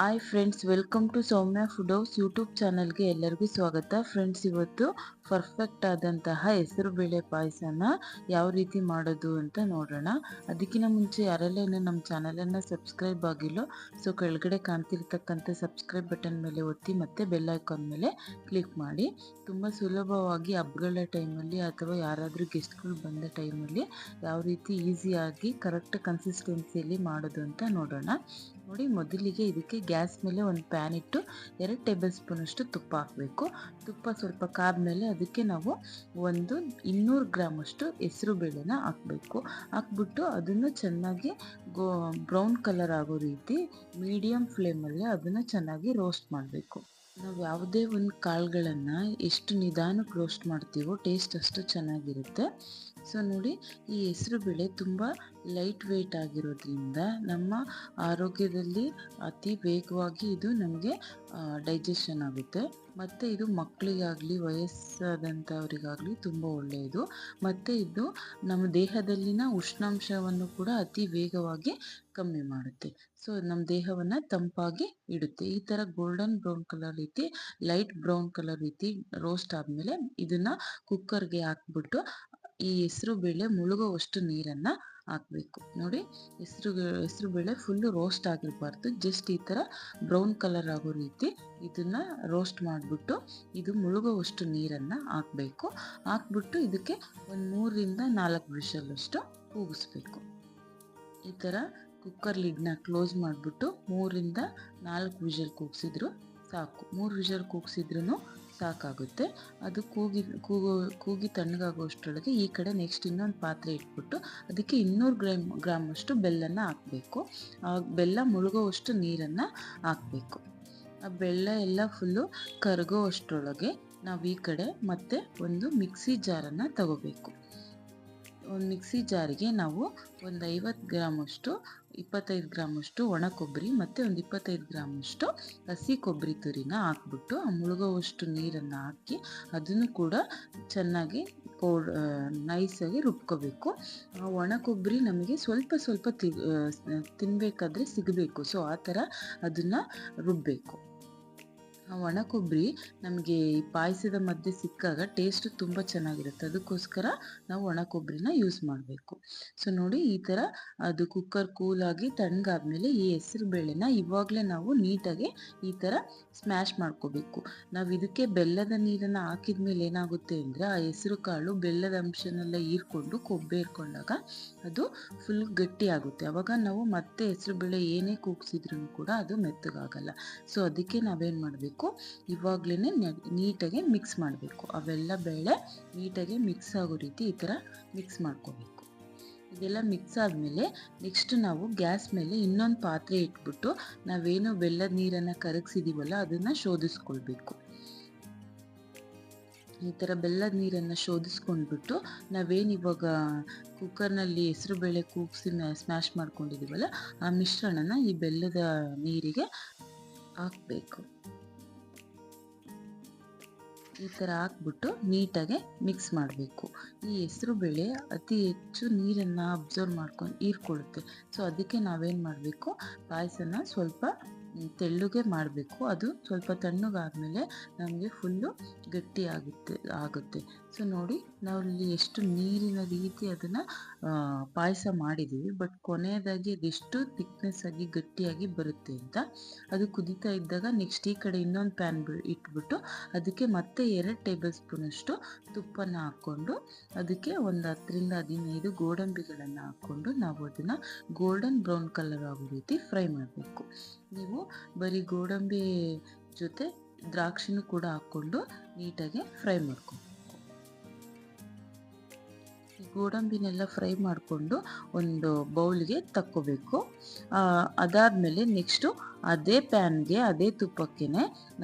Hi friends welcome to Soumya food house YouTube ಚಾನಲ್ಗೆ ಎಲ್ಲರಿಗೂ ಸ್ವಾಗತ. ಫ್ರೆಂಡ್ಸ್ ಇವತ್ತು ಪರ್ಫೆಕ್ಟ್ ಆದಂತಹ ಹೆಸರು ಬೇಳೆ ಪಾಯಸನ ಯಾವ ರೀತಿ ಮಾಡೋದು ಅಂತ ನೋಡೋಣ. ಅದಕ್ಕಿಂತ ಮುಂಚೆ ಯಾರೆಲ್ಲ ಇನ್ನು ನಮ್ಮ ಚಾನಲನ್ನು ಸಬ್ಸ್ಕ್ರೈಬ್ ಆಗಿಲ್ಲೋ ಸೊ ಕೆಳಗಡೆ ಕಾಣ್ತಿರ್ತಕ್ಕಂಥ ಸಬ್ಸ್ಕ್ರೈಬ್ ಬಟನ್ ಮೇಲೆ ಒತ್ತಿ ಮತ್ತು ಬೆಲ್ ಐಕಾನ್ ಮೇಲೆ ಕ್ಲಿಕ್ ಮಾಡಿ. ತುಂಬ ಸುಲಭವಾಗಿ ಹಬ್ಬಗಳ ಟೈಮಲ್ಲಿ ಅಥವಾ ಯಾರಾದರೂ ಗೆಸ್ಟ್ಗಳು ಬಂದ ಟೈಮಲ್ಲಿ ಯಾವ ರೀತಿ ಈಸಿಯಾಗಿ ಕರೆಕ್ಟ್ ಕನ್ಸಿಸ್ಟೆನ್ಸಿಯಲ್ಲಿ ಮಾಡೋದು ಅಂತ ನೋಡೋಣ. ನೋಡಿ, ಮೊದಲಿಗೆ ಇದಕ್ಕೆ ಗ್ಯಾಸ್ ಮೇಲೆ ಒಂದು ಪ್ಯಾನ್ ಇಟ್ಟು ಎರಡು ಟೇಬಲ್ ಸ್ಪೂನಷ್ಟು ತುಪ್ಪ ಹಾಕಬೇಕು. ತುಪ್ಪ ಸ್ವಲ್ಪ ಕಾದ ಮೇಲೆ ಅದಕ್ಕೆ ನಾವು ಒಂದು ಇನ್ನೂರು ಗ್ರಾಮಷ್ಟು ಹೆಸರು ಬೇಳೆನ ಹಾಕಬೇಕು. ಹಾಕ್ಬಿಟ್ಟು ಅದನ್ನು ಚೆನ್ನಾಗಿ ಗೋ, ಬ್ರೌನ್ ಕಲರ್ ಆಗೋ ರೀತಿ ಮೀಡಿಯಮ್ ಫ್ಲೇಮಲ್ಲಿ ಅದನ್ನು ಚೆನ್ನಾಗಿ ರೋಸ್ಟ್ ಮಾಡಬೇಕು. ನಾವು ಯಾವುದೇ ಒಂದು ಕಾಳುಗಳನ್ನು ಎಷ್ಟು ನಿಧಾನಕ್ಕೆ ರೋಸ್ಟ್ ಮಾಡ್ತೀವೋ ಟೇಸ್ಟ್ ಅಷ್ಟು ಚೆನ್ನಾಗಿರುತ್ತೆ. ಸೊ ನೋಡಿ, ಈ ಹೆಸರು ಬೇಳೆ ತುಂಬ ಲೈಟ್ ವೆಯ್ಟ್ ಆಗಿರೋದ್ರಿಂದ ನಮ್ಮ ಆರೋಗ್ಯದಲ್ಲಿ ಅತಿ ವೇಗವಾಗಿ ಇದು ನಮಗೆ ಡೈಜೆಷನ್ ಆಗುತ್ತೆ. ಮತ್ತು ಇದು ಮಕ್ಕಳಿಗಾಗಲಿ ವಯಸ್ಸಾದಂಥವರಿಗಾಗಲಿ ತುಂಬ ಒಳ್ಳೆಯದು. ಮತ್ತು ಇದು ನಮ್ಮ ದೇಹದಲ್ಲಿನ ಉಷ್ಣಾಂಶವನ್ನು ಕೂಡ ಅತಿ ವೇಗವಾಗಿ ಕಮ್ಮಿ ಮಾಡುತ್ತೆ. ಸೊ ನಮ್ಮ ದೇಹವನ್ನು ತಂಪಾಗಿ ಇಡುತ್ತೆ. ಈ ಥರ ಗೋಲ್ಡನ್ ಬ್ರೌನ್ ಕಲರ್ ರೀತಿ ಲೈಟ್ ಬ್ರೌನ್ ಕಲರ್ ರೀತಿ ರೋಸ್ಟ್ ಆದಮೇಲೆ ಇದನ್ನು ಕುಕ್ಕರ್ಗೆ ಹಾಕ್ಬಿಟ್ಟು ಈ ಹೆಸರು ಬೇಳೆ ಮುಳುಗುವಷ್ಟು ನೀರನ್ನು ಹಾಕಬೇಕು. ನೋಡಿ, ಹೆಸರು ಹೆಸರು ಬೇಳೆ ಫುಲ್ಲು ರೋಸ್ಟ್ ಆಗಿರಬಾರ್ದು. ಜಸ್ಟ್ ಈ ಥರ ಬ್ರೌನ್ ಕಲರ್ ಆಗೋ ರೀತಿ ಇದನ್ನು ರೋಸ್ಟ್ ಮಾಡಿಬಿಟ್ಟು ಇದು ಮುಳುಗುವಷ್ಟು ನೀರನ್ನು ಹಾಕಬೇಕು. ಹಾಕ್ಬಿಟ್ಟು ಇದಕ್ಕೆ ಒಂದು ಮೂರರಿಂದ ನಾಲ್ಕು ವಿಷಲಷ್ಟು ಕೂಗಿಸ್ಬೇಕು. ಈ ಥರ ಕುಕ್ಕರ್ ಲಿಡ್ನ ಕ್ಲೋಸ್ ಮಾಡಿಬಿಟ್ಟು ಮೂರಿಂದ ನಾಲ್ಕು ವಿಷಲ್ ಕೂಗಿಸಿದ್ರು ಸಾಕು. ಮೂರು ವಿಷಲ್ ಕೂಗಿಸಿದ್ರೂ ಸಾಕಾಗುತ್ತೆ. ಅದು ಕೂಗಿ, ಕೂಗೋ, ಕೂಗಿ ತಣ್ಣಗಾಗುವಷ್ಟರೊಳಗೆ ಈ ಕಡೆ ನೆಕ್ಸ್ಟ್ ಇನ್ನೊಂದು ಪಾತ್ರೆ ಇಟ್ಬಿಟ್ಟು ಅದಕ್ಕೆ ಇನ್ನೂರು ಗ್ರಾಮ್, ಗ್ರಾಮಷ್ಟು ಬೆಲ್ಲನ ಹಾಕಬೇಕು. ಬೆಲ್ಲ ಮುಳುಗೋವಷ್ಟು ನೀರನ್ನು ಹಾಕಬೇಕು. ಆ ಬೆಲ್ಲ ಎಲ್ಲ ಫುಲ್ಲು ಕರಗೋ ಅಷ್ಟರೊಳಗೆ ನಾವು ಈ ಕಡೆ ಮತ್ತೆ ಒಂದು ಮಿಕ್ಸಿ ಜಾರನ್ನು ತಗೋಬೇಕು. ಒಂದು ಮಿಕ್ಸಿ ಜಾರಿಗೆ ನಾವು ಒಂದು ಐವತ್ತು ಗ್ರಾಮಷ್ಟು, ಇಪ್ಪತ್ತೈದು ಗ್ರಾಮಷ್ಟು ಒಣ ಕೊಬ್ಬರಿ ಮತ್ತು ಒಂದು ಇಪ್ಪತ್ತೈದು ಗ್ರಾಮಷ್ಟು ಹಸಿ ಕೊಬ್ಬರಿ ತುರಿನ ಹಾಕ್ಬಿಟ್ಟು ಆ ಮುಳುಗೋವಷ್ಟು ನೀರನ್ನು ಹಾಕಿ ಅದನ್ನು ಕೂಡ ಚೆನ್ನಾಗಿ ಪೌಡ್ ನೈಸಾಗಿ ರುಬ್ಕೋಬೇಕು. ಆ ಒಣ ಕೊಬ್ಬರಿ ನಮಗೆ ಸ್ವಲ್ಪ ಸ್ವಲ್ಪ ತಿ ತಿನ್ನಬೇಕಾದ್ರೆ ಸಿಗಬೇಕು. ಸೊ ಆ ಥರ ಅದನ್ನು ರುಬ್ಬಬೇಕು ಒಣ ಕೊಬ್ಬರಿ ನಮಗೆ ಈ ಪಾಯಸದ ಮಧ್ಯೆ ಸಿಕ್ಕಾಗ ಟೇಸ್ಟ್ ತುಂಬ ಚೆನ್ನಾಗಿರುತ್ತೆ. ಅದಕ್ಕೋಸ್ಕರ ನಾವು ಒಣ ಕೊಬ್ಬರಿನ ಯೂಸ್ ಮಾಡಬೇಕು. ಸೊ ನೋಡಿ ಈ ಥರ ಅದು ಕುಕ್ಕರ್ ಕೂಲಾಗಿ ತಣ್ಣಗಾದ್ಮೇಲೆ ಈ ಹೆಸರು ಬೇಳೆನ ಇವಾಗಲೇ ನಾವು ನೀಟಾಗಿ ಈ ಥರ ಸ್ಮ್ಯಾಶ್ ಮಾಡ್ಕೋಬೇಕು. ನಾವು ಇದಕ್ಕೆ ಬೆಲ್ಲದ ನೀರನ್ನು ಹಾಕಿದ ಮೇಲೆ ಏನಾಗುತ್ತೆ ಅಂದರೆ ಆ ಹೆಸರು ಕಾಳು ಬೆಲ್ಲದ ಅಂಶನೆಲ್ಲ ಹೀರ್ಕೊಂಡು ಕೊಬ್ಬೆ ಇರ್ಕೊಂಡಾಗ ಅದು ಫುಲ್ ಗಟ್ಟಿ ಆಗುತ್ತೆ. ಅವಾಗ ನಾವು ಮತ್ತೆ ಹೆಸರು ಬೇಳೆ ಏನೇ ಕೂಗ್ಸಿದ್ರು ಕೂಡ ಅದು ಮೆತ್ತಗಾಗಲ್ಲ. ಸೊ ಅದಕ್ಕೆ ನಾವೇನು ಮಾಡಬೇಕು? ಇವಾಗಲೇ ನೀಟಾಗಿ ಮಿಕ್ಸ್ ಮಾಡಬೇಕು. ಅವೆಲ್ಲ ಬೇಳೆ ನೀಟಾಗಿ ಮಿಕ್ಸ್ ಆಗೋ ರೀತಿ ಈ ಥರ ಮಿಕ್ಸ್ ಮಾಡ್ಕೋಬೇಕು. ಇದೆಲ್ಲ ಮಿಕ್ಸ್ ಆದಮೇಲೆ ನೆಕ್ಸ್ಟ್ ನಾವು ಗ್ಯಾಸ್ ಮೇಲೆ ಇನ್ನೊಂದು ಪಾತ್ರೆ ಇಟ್ಬಿಟ್ಟು ನಾವೇನು ಬೆಲ್ಲದ ನೀರನ್ನು ಕರಗಿಸಿದೀವಲ್ಲ ಅದನ್ನು ಶೋಧಿಸ್ಕೊಳ್ಬೇಕು. ಈ ಥರ ಬೆಲ್ಲದ ನೀರನ್ನು ಶೋಧಿಸ್ಕೊಂಡ್ಬಿಟ್ಟು ನಾವೇನು ಇವಾಗ ಕುಕ್ಕರ್ನಲ್ಲಿ ಹೆಸರು ಬೇಳೆ ಕೂಗಿಸಿ ಸ್ಮ್ಯಾಶ್ ಮಾಡ್ಕೊಂಡಿದ್ದೀವಲ್ಲ ಆ ಮಿಶ್ರಣನ ಈ ಬೆಲ್ಲದ ನೀರಿಗೆ ಹಾಕಬೇಕು. ಈ ಥರ ಹಾಕ್ಬಿಟ್ಟು ನೀಟಾಗಿ ಮಿಕ್ಸ್ ಮಾಡಬೇಕು. ಈ ಹೆಸರು ಬೇಳೆ ಅತಿ ಹೆಚ್ಚು ನೀರನ್ನು ಅಬ್ಸರ್ವ್ ಮಾಡ್ಕೊಂಡು ಹೀರ್ಕೊಳ್ಳುತ್ತೆ. ಸೊ ಅದಕ್ಕೆ ನಾವೇನು ಮಾಡಬೇಕು? ಪಾಯಸನ ಸ್ವಲ್ಪ ತೆಳ್ಳಗೆ ಮಾಡಬೇಕು. ಅದು ಸ್ವಲ್ಪ ತಣ್ಣಗಾದ್ಮೇಲೆ ನಮಗೆ ಫುಲ್ಲು ಗಟ್ಟಿ ಆಗುತ್ತೆ ಆಗುತ್ತೆ. ಸೊ ನೋಡಿ ನಾವು ಇಲ್ಲಿ ಎಷ್ಟು ನೀರಿನ ರೀತಿ ಅದನ್ನು ಪಾಯಸ ಮಾಡಿದ್ದೀವಿ ಬಟ್ ಕೊನೆಯದಾಗಿ ಅದೆಷ್ಟು ಥಿಕ್ನೆಸ್ ಆಗಿ ಗಟ್ಟಿಯಾಗಿ ಬರುತ್ತೆ ಅಂತ, ಅದು ಕುದಿತಾ ಇದ್ದಾಗ ನೆಕ್ಸ್ಟ್ ಈ ಕಡೆ ಇನ್ನೊಂದು ಪ್ಯಾನ್ ಇಟ್ಬಿಟ್ಟು ಅದಕ್ಕೆ ಮತ್ತೆ ಎರಡು ಟೇಬಲ್ ಸ್ಪೂನಷ್ಟು ತುಪ್ಪನ ಹಾಕ್ಕೊಂಡು, ಅದಕ್ಕೆ ಒಂದು ಹತ್ತರಿಂದ ಹದಿನೈದು ಗೋಡಂಬಿಗಳನ್ನು ಹಾಕ್ಕೊಂಡು ನಾವು ಅದನ್ನು ಗೋಲ್ಡನ್ ಬ್ರೌನ್ ಕಲರ್ ಆಗೋ ರೀತಿ ಫ್ರೈ ಮಾಡಬೇಕು. ನೀವು ಬರೀ ಗೋಡಂಬಿ ಜೊತೆ ದ್ರಾಕ್ಷಿನೂ ಕೂಡ ಹಾಕ್ಕೊಂಡು ನೀಟಾಗಿ ಫ್ರೈ ಮಾಡ್ಕೊ ಈ ಗೋಡಂಬಿನೆಲ್ಲ ಫ್ರೈ ಮಾಡಿಕೊಂಡು ಒಂದು ಬೌಲ್ಗೆ ತಕ್ಕೋಬೇಕು. ಅದಾದಮೇಲೆ ನೆಕ್ಸ್ಟು ಅದೇ ಪ್ಯಾನ್ಗೆ, ಅದೇ ತುಪ್ಪಕ್ಕೆ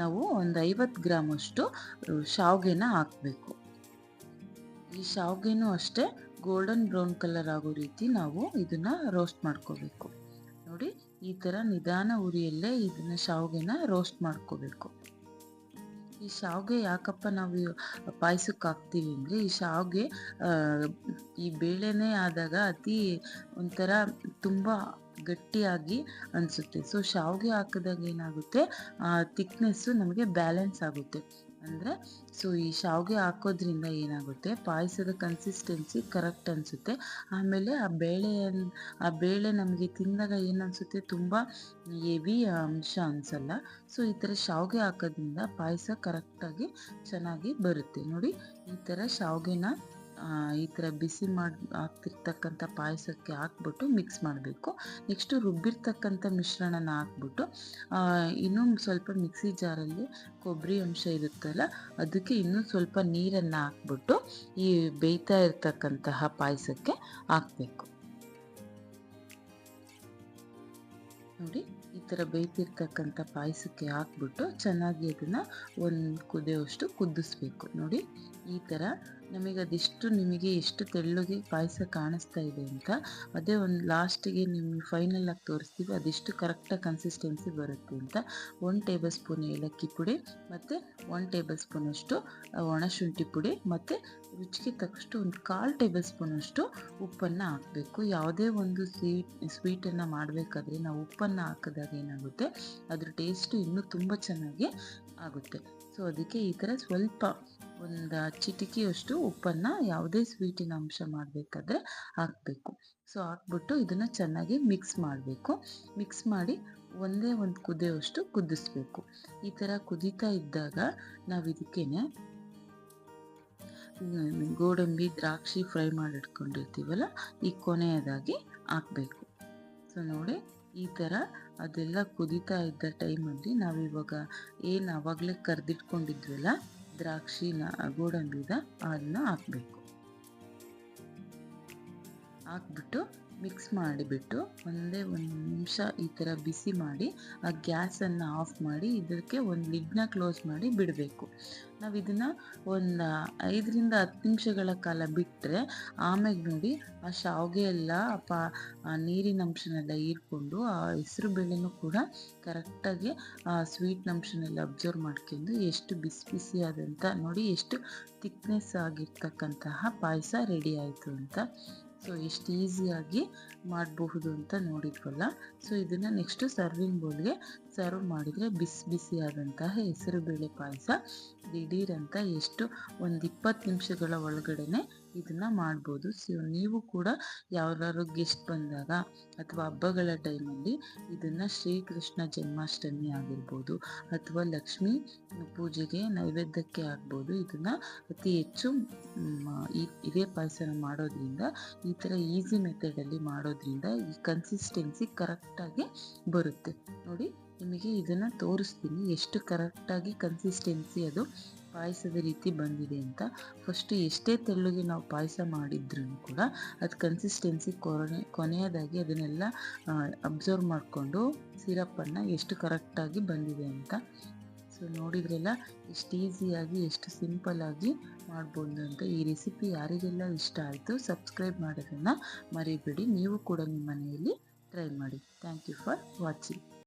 ನಾವು ಒಂದು ಐವತ್ತು ಗ್ರಾಮಷ್ಟು ಶಾವ್ಗೆನ ಹಾಕಬೇಕು. ಈ ಶಾವ್ಗೆನೂ ಅಷ್ಟೇ ಗೋಲ್ಡನ್ ಬ್ರೌನ್ ಕಲರ್ ಆಗೋ ರೀತಿ ನಾವು ಇದನ್ನು ರೋಸ್ಟ್ ಮಾಡ್ಕೋಬೇಕು. ನೋಡಿ, ಈ ಥರ ನಿಧಾನ ಉರಿಯಲ್ಲೇ ಇದನ್ನು ಶಾವ್ಗೆನ ರೋಸ್ಟ್ ಮಾಡ್ಕೋಬೇಕು. ಈ ಶಾವ್ಗೆ ಯಾಕಪ್ಪ ನಾವು ಪಾಯಸಕ್ಕೆ ಹಾಕ್ತೀವಿ ಅಂದರೆ ಈ ಶಾವ್ಗೆ ಈ ಬೇಳೆನೇ ಆದಾಗ ಅತಿ ಒಂಥರ ತುಂಬ ಗಟ್ಟಿಯಾಗಿ ಅನಿಸುತ್ತೆ. ಸೊ ಶಾವಿಗೆ ಹಾಕಿದಾಗ ಏನಾಗುತ್ತೆ? ತಿಕ್ನೆಸ್ಸು ನಮಗೆ ಬ್ಯಾಲೆನ್ಸ್ ಆಗುತ್ತೆ. ಅಂದರೆ ಸೊ ಈ ಶಾವಿಗೆ ಹಾಕೋದ್ರಿಂದ ಏನಾಗುತ್ತೆ? ಪಾಯಸದ ಕನ್ಸಿಸ್ಟೆನ್ಸಿ ಕರೆಕ್ಟ್ ಅನಿಸುತ್ತೆ. ಆಮೇಲೆ ಆ ಬೇಳೆ ಆ ಬೇಳೆ ನಮಗೆ ತಿಂದಾಗ ಏನು ಅನಿಸುತ್ತೆ ತುಂಬ ಹೆವಿ ಅಂಶ ಅನಿಸಲ್ಲ. ಸೊ ಈ ಥರ ಶಾವಿಗೆ ಹಾಕೋದ್ರಿಂದ ಪಾಯಸ ಕರೆಕ್ಟಾಗಿ ಚೆನ್ನಾಗಿ ಬರುತ್ತೆ. ನೋಡಿ, ಈ ಥರ ಶಾವಿಗೆನ ಈ ಥರ ಬಿಸಿ ಮಾಡಿ ಹಾಕ್ತಿರ್ತಕ್ಕಂಥ ಪಾಯಸಕ್ಕೆ ಹಾಕ್ಬಿಟ್ಟು ಮಿಕ್ಸ್ ಮಾಡಬೇಕು. ನೆಕ್ಸ್ಟು ರುಬ್ಬಿರ್ತಕ್ಕಂಥ ಮಿಶ್ರಣನ ಹಾಕ್ಬಿಟ್ಟು ಇನ್ನೂ ಸ್ವಲ್ಪ ಮಿಕ್ಸಿ ಜಾರಲ್ಲಿ ಕೊಬ್ಬರಿ ಅಂಶ ಇರುತ್ತಲ್ಲ, ಅದಕ್ಕೆ ಇನ್ನೂ ಸ್ವಲ್ಪ ನೀರನ್ನು ಹಾಕ್ಬಿಟ್ಟು ಈ ಬೇಯ್ತಾ ಇರ್ತಕ್ಕಂತಹ ಪಾಯಸಕ್ಕೆ ಹಾಕಬೇಕು. ನೋಡಿ, ಈ ಥರ ಬೇಯ್ತಿರ್ತಕ್ಕಂಥ ಪಾಯಸಕ್ಕೆ ಹಾಕ್ಬಿಟ್ಟು ಚೆನ್ನಾಗಿ ಅದನ್ನು ಒಂದು ಕುದಿಯೋಷ್ಟು ಕುದಿಸ್ಬೇಕು. ನೋಡಿ ಈ ಥರ ನಮಗೆ ಅದೆಷ್ಟು ನಿಮಗೆ ಎಷ್ಟು ತೆಳ್ಳಗೆ ಪಾಯಸ ಕಾಣಿಸ್ತಾ ಇದೆ ಅಂತ ಅದೇ ಒಂದು ಲಾಸ್ಟಿಗೆ ನಿಮಗೆ ಫೈನಲ್ ಆಗಿ ತೋರಿಸ್ತೀವಿ. ಅದೆಷ್ಟು ಕರೆಕ್ಟಾಗಿ ಕನ್ಸಿಸ್ಟೆನ್ಸಿ ಬರುತ್ತೆ ಅಂತ. ಒನ್ ಟೇಬಲ್ ಸ್ಪೂನ್ ಏಲಕ್ಕಿ ಪುಡಿ ಮತ್ತು ಒನ್ ಟೇಬಲ್ ಸ್ಪೂನಷ್ಟು ಒಣಶುಂಠಿ ಪುಡಿ ಮತ್ತು ರುಚಿಗೆ ತಕ್ಕಷ್ಟು ಒಂದು ಕಾಲು ಟೇಬಲ್ ಸ್ಪೂನಷ್ಟು ಉಪ್ಪನ್ನು ಹಾಕಬೇಕು. ಯಾವುದೇ ಒಂದು ಸ್ವೀಟ್ ಸ್ವೀಟನ್ನು ಮಾಡಬೇಕಾದ್ರೆ ನಾವು ಉಪ್ಪನ್ನು ಹಾಕಿದಾಗ ಏನಾಗುತ್ತೆ? ಅದ್ರ ಟೇಸ್ಟು ಇನ್ನೂ ತುಂಬ ಚೆನ್ನಾಗಿ ಆಗುತ್ತೆ. ಸೊ ಅದಕ್ಕೆ ಈ ಥರ ಸ್ವಲ್ಪ ಒಂದು ಚಿಟಿಕೆಯಷ್ಟು ಉಪ್ಪನ್ನು ಯಾವುದೇ ಸ್ವೀಟಿನ ಅಂಶ ಮಾಡಬೇಕಾದ್ರೆ ಹಾಕಬೇಕು. ಸೊ ಹಾಕ್ಬಿಟ್ಟು ಇದನ್ನು ಚೆನ್ನಾಗಿ ಮಿಕ್ಸ್ ಮಾಡಬೇಕು. ಮಿಕ್ಸ್ ಮಾಡಿ ಒಂದೇ ಒಂದು ಕುದಿಯೋಷ್ಟು ಕುದಿಸ್ಬೇಕು. ಈ ಥರ ಕುದೀತಾ ಇದ್ದಾಗ ನಾವು ಇದಕ್ಕೇನೆ ಗೋಡಂಬಿ ದ್ರಾಕ್ಷಿ ಫ್ರೈ ಮಾಡಿಟ್ಕೊಂಡಿರ್ತೀವಲ್ಲ, ಈ ಕೊನೆಯದಾಗಿ ಹಾಕಬೇಕು. ಸೊ ನೋಡಿ ಈ ಥರ ಅದೆಲ್ಲ ಕುದೀತಾ ಇದ್ದ ಟೈಮಲ್ಲಿ ನಾವಿವಾಗ ಏನು ಆವಾಗಲೇ ಕರೆದಿಟ್ಕೊಂಡಿದ್ವಲ್ಲ ದ್ರಾಕ್ಷಿನ ಗೋಡಂಬಿದ ಅದನ್ನ ಹಾಕಬೇಕು. ಹಾಕ್ಬಿಟ್ಟು ಮಿಕ್ಸ್ ಮಾಡಿಬಿಟ್ಟು ಒಂದೇ ಒಂದು ನಿಮಿಷ ಈ ಥರ ಬಿಸಿ ಮಾಡಿ ಆ ಗ್ಯಾಸನ್ನು ಆಫ್ ಮಾಡಿ ಇದಕ್ಕೆ ಒಂದು ಲಿಡ್ನ ಕ್ಲೋಸ್ ಮಾಡಿ ಬಿಡಬೇಕು. ನಾವು ಇದನ್ನು ಒಂದು ಐದರಿಂದ ಹತ್ತು ನಿಮಿಷಗಳ ಕಾಲ ಬಿಟ್ಟರೆ ಆಮೇಲೆ ನೋಡಿ ಆ ಶಾವಿಗೆ ಎಲ್ಲ ಆ ನೀರಿನ ಅಂಶನೆಲ್ಲ ಹೀರ್ಕೊಂಡು ಆ ಹೆಸರು ಬೇಳೆನೂ ಕೂಡ ಕರೆಕ್ಟಾಗಿ ಆ ಸ್ವೀಟ್ ಅಂಶನೆಲ್ಲ ಅಬ್ಸರ್ವ್ ಮಾಡ್ಕೊಂಡು ಎಷ್ಟು ಬಿಸಿ ಬಿಸಿ ಆದಂಥ ನೋಡಿ ಎಷ್ಟು ಥಿಕ್ನೆಸ್ ಆಗಿರ್ತಕ್ಕಂತಹ ಪಾಯಸ ರೆಡಿ ಆಯಿತು ಅಂತ ಸೊ ಎಷ್ಟು ಈಸಿಯಾಗಿ ಮಾಡಬಹುದು ಅಂತ ನೋಡಿದ್ವಲ್ಲ. ಸೊ ಇದನ್ನು ನೆಕ್ಸ್ಟು ಸರ್ವಿಂಗ್ ಬೌಲ್ಗೆ ಸರ್ವ್ ಮಾಡಿದರೆ ಬಿಸಿ ಬಿಸಿಯಾದಂತಹ ಹೆಸರುಬೇಳೆ ಪಾಯಸ. ದಿಢೀರಂತ ಎಷ್ಟು ಒಂದು ಇಪ್ಪತ್ತು ನಿಮಿಷಗಳ ಒಳಗಡೆನೆ ಇದನ್ನು ಮಾಡ್ಬೋದು. ಸೊ ನೀವು ಕೂಡ ಯಾವ್ದಾದ್ರು ಗೆಸ್ಟ್ ಬಂದಾಗ ಅಥವಾ ಹಬ್ಬಗಳ ಟೈಮಲ್ಲಿ ಇದನ್ನು ಶ್ರೀಕೃಷ್ಣ ಜನ್ಮಾಷ್ಟಮಿ ಆಗಿರ್ಬೋದು ಅಥವಾ ಲಕ್ಷ್ಮೀ ಪೂಜೆಗೆ ನೈವೇದ್ಯಕ್ಕೆ ಆಗ್ಬೋದು. ಇದನ್ನು ಅತಿ ಹೆಚ್ಚು ಇದೇ ಪಾಯಸನ ಮಾಡೋದ್ರಿಂದ, ಈ ಥರ ಈಸಿ ಮೆಥಡಲ್ಲಿ ಮಾಡೋದ್ರಿಂದ ಈ ಕನ್ಸಿಸ್ಟೆನ್ಸಿ ಕರೆಕ್ಟಾಗಿ ಬರುತ್ತೆ. ನೋಡಿ. ನಿಮಗೆ ಇದನ್ನು ತೋರಿಸ್ತೀನಿ. ಎಷ್ಟು ಕರೆಕ್ಟಾಗಿ ಕನ್ಸಿಸ್ಟೆನ್ಸಿ ಅದು ಪಾಯಸದ ರೀತಿ ಬಂದಿದೆ ಅಂತ. ಫಸ್ಟು ಎಷ್ಟೇ ತೆಳ್ಳಗೆ ನಾವು ಪಾಯಸ ಮಾಡಿದ್ರೂ ಕೂಡ ಅದು ಕನ್ಸಿಸ್ಟೆನ್ಸಿ ಕೊನೆ, ಕೊನೆಯದಾಗಿ ಅದನ್ನೆಲ್ಲ ಅಬ್ಸರ್ವ್ ಮಾಡಿಕೊಂಡು ಸಿರಪ್ಪನ್ನು ಎಷ್ಟು ಕರೆಕ್ಟಾಗಿ ಬಂದಿದೆ ಅಂತ. ಸೊ ನೋಡಿದ್ರೆಲ್ಲ ಎಷ್ಟು ಈಸಿಯಾಗಿ ಎಷ್ಟು ಸಿಂಪಲ್ಲಾಗಿ ಮಾಡ್ಬೋದು ಅಂತ. ಈ ರೆಸಿಪಿ ಯಾರಿಗೆಲ್ಲ ಇಷ್ಟ ಆಯಿತು ಸಬ್ಸ್ಕ್ರೈಬ್ ಮಾಡೋದನ್ನು ಮರಿಬೇಡಿ. ನೀವು ಕೂಡ ನಿಮ್ಮ ಮನೆಯಲ್ಲಿ ಟ್ರೈ ಮಾಡಿ. Thank you for watching